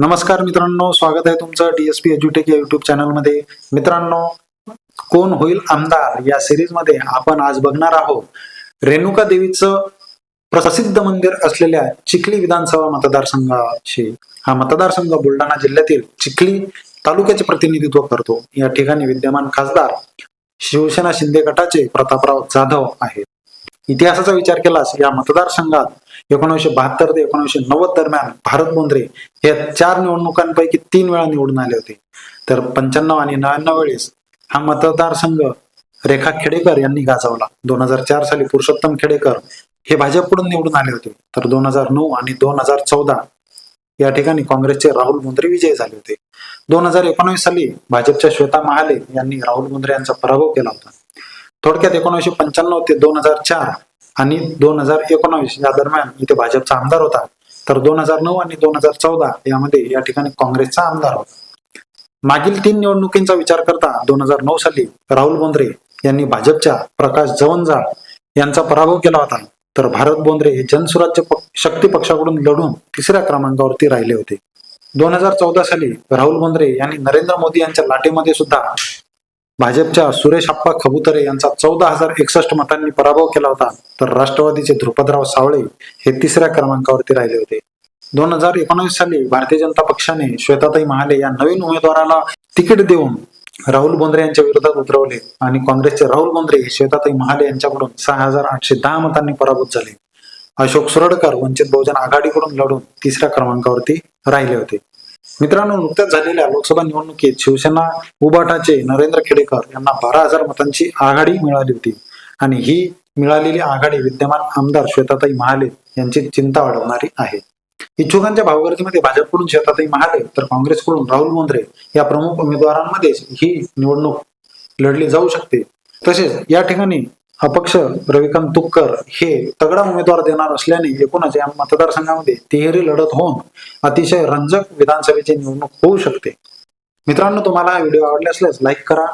नमस्कार मित्रांनो स्वागत आहे तुमचं डीएसपी एज्युटेक या युट्यूब चॅनलमध्ये मित्रांनो कोण होईल आमदार या सिरीजमध्ये आपण आज बघणार आहोत. रेणुका देवीचं प्रसिद्ध मंदिर असलेल्या चिखली विधानसभा मतदारसंघाशी. हा मतदारसंघ बुलढाणा जिल्ह्यातील चिखली तालुक्याचे प्रतिनिधित्व करतो. या ठिकाणी विद्यमान खासदार शिवसेना शिंदे गटाचे प्रतापराव जाधव आहेत. इतिहासाचा विचार केलास या मतदारसंघात एकोणीसशे बहात्तर ते एकोणीसशे नव्वद दरम्यान भारत मुंद्रे या चार निवडणुकांपैकी तीन वेळा निवडून आले होते. तर पंच्याण्णव आणि नव्याण्णव वेळेस हा मतदारसंघ रेखा खेडेकर यांनी गाजवला. दोन हजार चार साली पुरुषोत्तम खेडेकर हे भाजपकडून निवडून आले होते. तर दोन हजार नऊ आणि दोन हजार चौदा या ठिकाणी काँग्रेसचे राहुल मुंद्रे विजयी झाले होते. दोन हजार एकोणवीस साली भाजपच्या श्वेता महाले यांनी राहुल मुंद्रे यांचा पराभव केला होता. थोडक्यात एकोणीसशे पंच्याण्णव ते दोन हजार चार आणि दोन हजार एकोणावीस या दरम्यान इथे भाजपचा आमदार होता. तर दोन हजार नऊ आणि दोन हजार चौदा यामध्ये या ठिकाणी काँग्रेसचा आमदार होता. मागील तीन निवडणुकींचा विचार करता दोन हजार नऊ साली राहुल बोंद्रे यांनी भाजपच्या प्रकाश जवंजाळ यांचा पराभव केला होता. तर भारत बोंद्रे हे जनसुराज्य शक्ती पक्षाकडून लढून तिसऱ्या क्रमांकावरती राहिले होते. दोन हजार चौदा साली राहुल बोंद्रे यांनी नरेंद्र मोदी यांच्या लाटेमध्ये सुद्धा भाजपच्या सुरेश अप्पा खबुतरे यांचा चौदा हजार एकसष्ट मतांनी पराभव केला होता तर राष्ट्रवादीचे ध्रुपदराव सावळे हे तिसऱ्या क्रमांकावरती राहिले होते. दोन हजार एकोणवीस साली भारतीय जनता पक्षाने श्वेताताई महाले या नवीन उमेदवाराला तिकीट देऊन राहुल बोंद्रे यांच्या विरोधात उतरवले आणि काँग्रेसचे राहुल बोंद्रे श्वेताताई महाले यांच्याकडून सहा हजार आठशे दहा मतांनी पराभूत झाले. अशोक सुरडकर वंचित बहुजन आघाडीकडून लढून तिसऱ्या क्रमांकावरती राहिले होते. मित्रांनो नुकत्याच झालेल्या लोकसभा निवडणुकीत शिवसेना उबाटाचे नरेंद्र खेडेकर यांना बारा हजार मतांची आघाडी मिळाली होती. आणि ही मिळालेली आघाडी विद्यमान आमदार श्वेताताई महाले यांची चिंता वाढवणारी आहे. इच्छुकांच्या भावगर्दीमध्ये भाजपकडून श्वेताताई महाले तर काँग्रेसकडून राहुल मोंद्रे या प्रमुख उमेदवारांमध्ये ही निवडणूक लढली जाऊ शकते. तसेच या ठिकाणी अपक्ष रविकांत तुककर हे तगडा उमेदवार देणार असल्याने एकूणच या मतदारसंघामध्ये तिहेरी लढत होऊन अतिशय रंजक विधानसभेची निवडणूक होऊ शकते. मित्रांनो तुम्हाला हा व्हिडिओ आवडला असल्यास लाईक करा.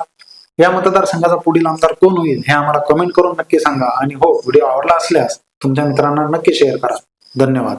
या मतदारसंघाचा पुढील आमदार कोण होईल हे आम्हाला कमेंट करून नक्की सांगा. आणि हो व्हिडिओ आवडला असल्यास तुमच्या मित्रांना नक्की शेअर करा. धन्यवाद.